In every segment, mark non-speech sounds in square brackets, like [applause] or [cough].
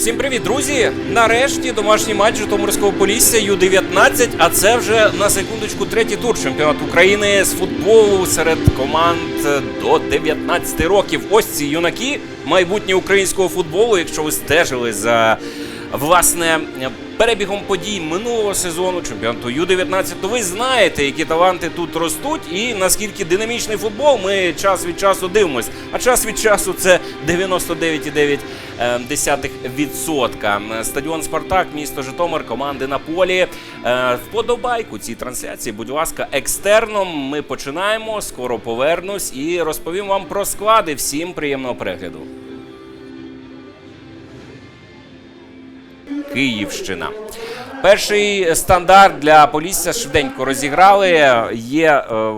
Всім привіт, друзі! Нарешті домашній матч Житомирського Полісся Ю-19, а це вже на секундочку третій тур чемпіонату України з футболу серед команд до 19 років. Ось ці юнаки майбутнє українського футболу. Якщо ви стежили за власне перебігом подій минулого сезону чемпіонату Ю-19, то ви знаєте, які таланти тут ростуть, і наскільки динамічний футбол ми час від часу дивимось. А час від часу це 99,9%. Стадіон Спартак, місто Житомир, команди на полі. Е, Вподобайку цій трансляції, будь ласка, екстерном. Ми починаємо. Скоро повернусь і розповім вам про склади. Всім приємного перегляду. Київщина. Перший стандарт для Полісся швиденько розіграли. Є е,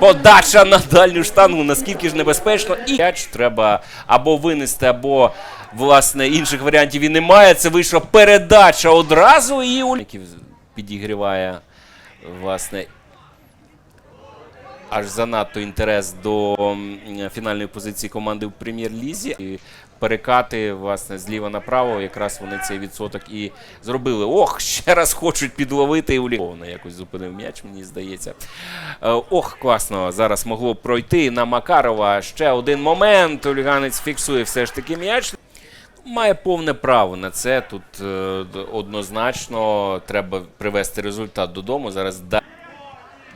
подача на дальню штангу. Наскільки ж небезпечно, і м'яч треба або винести, або власне інших варіантів і немає. Це вийшла передача одразу і у підігріває власне аж занадто інтерес до фінальної позиції команди в прем'єр-лізі. Перекати, власне, зліва направо, якраз вони цей відсоток і зробили. Ох, ще раз хочуть підловити і уліковано якось зупинив м'яч, мені здається. Е, Ох, класно. Зараз могло б пройти на Макарова. Ще один момент. Оліганець фіксує все ж таки м'яч. Має повне право на це. Тут е, однозначно треба привести результат додому. Зараз да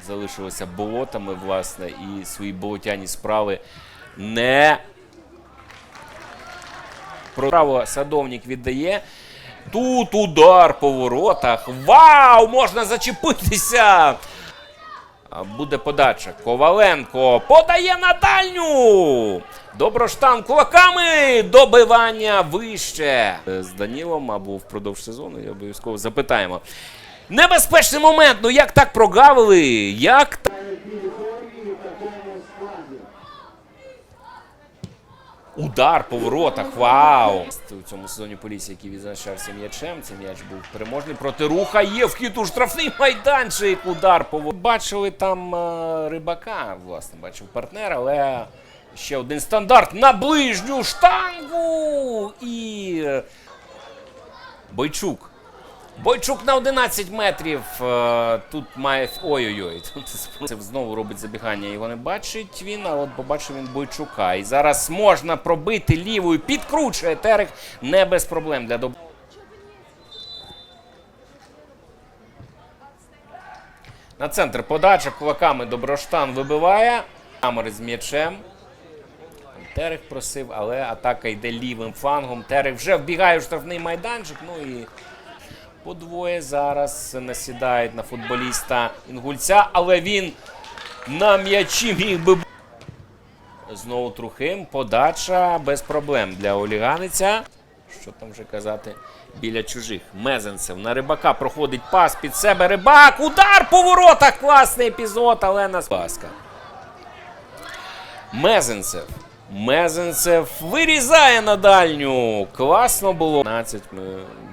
залишилися болотами, власне, і свої болотяні справи не Право садовник віддає. Тут удар по воротах. Вау! Можна зачепитися! Буде подача. Коваленко подає на дальню. Доброштан кулаками. Добивання вище. Е, З Данілом або впродовж сезону. І обов'язково запитаємо. Небезпечний момент. Ну як так прогавили? Як так? Удар по воротах. Вау! У цьому сезоні поліції, який відзначався м'ячем. Цей м'яч був переможний проти руха. Є вхід у штрафний майданчик. Удар по воротах. Бачили там е, рибака, власне, бачив партнер, але ще один стандарт на ближню штангу. І Бойчук. Бойчук на 11 метрів. е, Тут має. Ой-ой-ой. [laughs] Це знову робить забігання. Його не бачить він, а от побачив він Бойчука. І зараз можна пробити лівою. Підкручує Терех не без проблем для доб... На центр подача кулаками Доброштан вибиває. Камери з м'ячем. Терех просив, але атака йде лівим флангом. Терех вже вбігає в штрафний майданчик. Ну і Подвоє зараз насідають на футболіста Інгульця, але він на м'ячі міг би. Знову Трухим. Подача без проблем для Оліганиця. Що там вже казати? Біля чужих. Мезенцев на рибака проходить пас під себе. Рибак! Удар по воротах! Класний епізод, але нас ласка. Мезенцев. Мезенцев вирізає на дальню. Класно було. 15 ми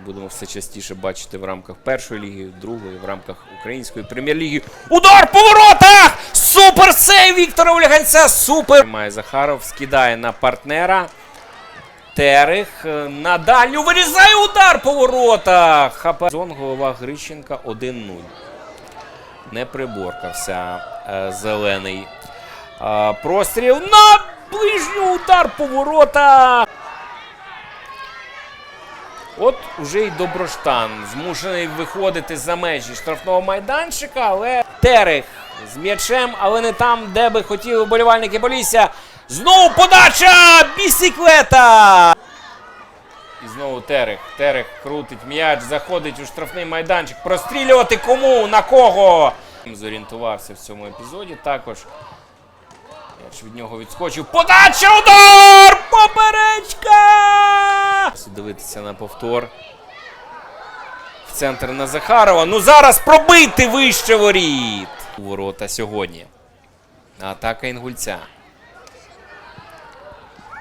будемо все частіше бачити в рамках першої ліги, другої, в рамках української прем'єр-ліги. Удар по воротах! Супер сейв Віктора Оляганця! Супер! Має Захаров, скидає на партнера. Терех е, на дальню вирізає удар по воротах. Хапа. Зон голова Грищенка 1-0. Не приборкався е, зелений. Простріл на ближню удар по воротах. От уже й Доброштан змушений виходити за межі штрафного майданчика, але Терех з м'ячем, але не там, де би хотіли вболівальники Полісся. Знову подача! Бісіклета! І знову Терех. Терех крутить м'яч, заходить у штрафний майданчик. Прострілювати кому? На кого? Зорієнтувався в цьому епізоді також. М'яч від нього відскочив. Подача! Удар! Поперечка! Дивитися на повтор. В центр на Захарова. Ну зараз пробити вище воріт. Ворота сьогодні. Атака Інгульця.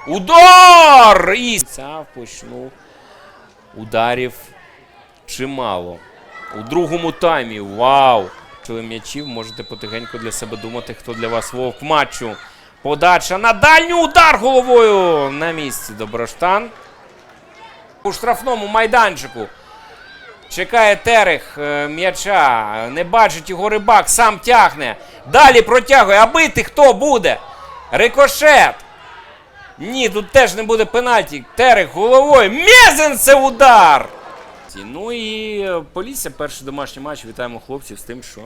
Удар! І почну ударів чимало. У другому таймі. Вау! М'ячів, можете потихеньку для себе думати, хто для вас вовк матчу. Подача на дальню удар головою на місці. Доброштан. У штрафному майданчику. Чекає Терех е, м'яча. Не бачить його рибак, сам тягне. Далі протягує. А бити хто буде? Рикошет. Ні, тут теж не буде пенальті. Терех головою. Мезен це удар! Ну і е, Полісся, перший домашній матч. Вітаємо хлопців з тим, що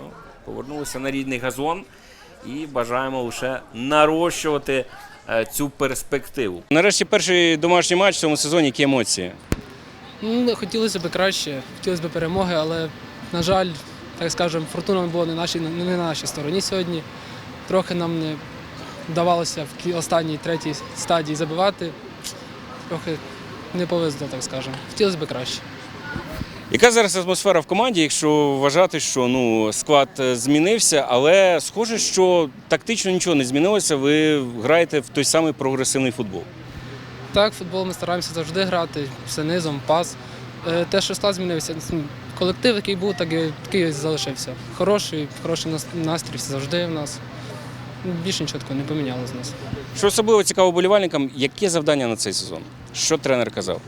повернулися на рідний газон. І бажаємо лише нарощувати е, цю перспективу. Нарешті перший домашній матч в цьому сезоні. Які емоції? Ну, хотілося б краще, хотілося б перемоги, але, на жаль, так скажемо, фортуна була не, нашій, не на нашій стороні сьогодні. Трохи нам не вдавалося в останній третій стадії забивати. Трохи не повезло, так скажемо. Хотілося б краще. Яка зараз атмосфера в команді, якщо вважати, що ну склад е, змінився, але схоже, що тактично нічого не змінилося. Ви граєте в той самий прогресивний футбол. Так, футбол ми стараємося завжди грати, все низом, пас. Е, Те, що склад змінився, ну, колектив, який був, так і такий залишився. Хороший, хороший настрій завжди в нас. Більше нічого такого не поміняло з нас. Що особливо цікаво болівальникам, яке завдання на цей сезон? Що тренер казав?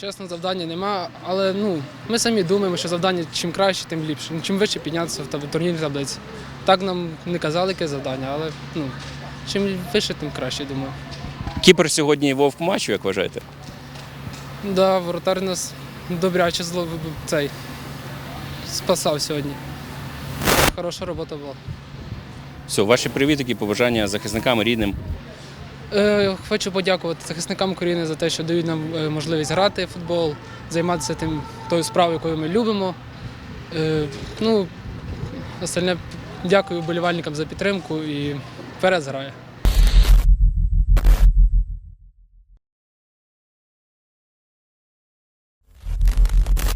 Чесно, завдання нема, але ну, ми самі думаємо, що завдання чим краще, тим ліпше. Ну, Чим вище піднятися в турнірній таблиці. Так нам не казали, яке завдання, але ну, чим вище, тим краще, думаю. Кіпер сьогодні вовк матчу, як вважаєте? Да, воротар нас добряче зло цей спасав сьогодні. Хороша робота була. Все, ваші привітики, побажання захисникам, рідним. Е, хочу подякувати захисникам України за те, що дають нам е, можливість грати в футбол, займатися тим тою справою, якою ми любимо. Е, ну, остальне дякую вболівальникам за підтримку і вперед зграє.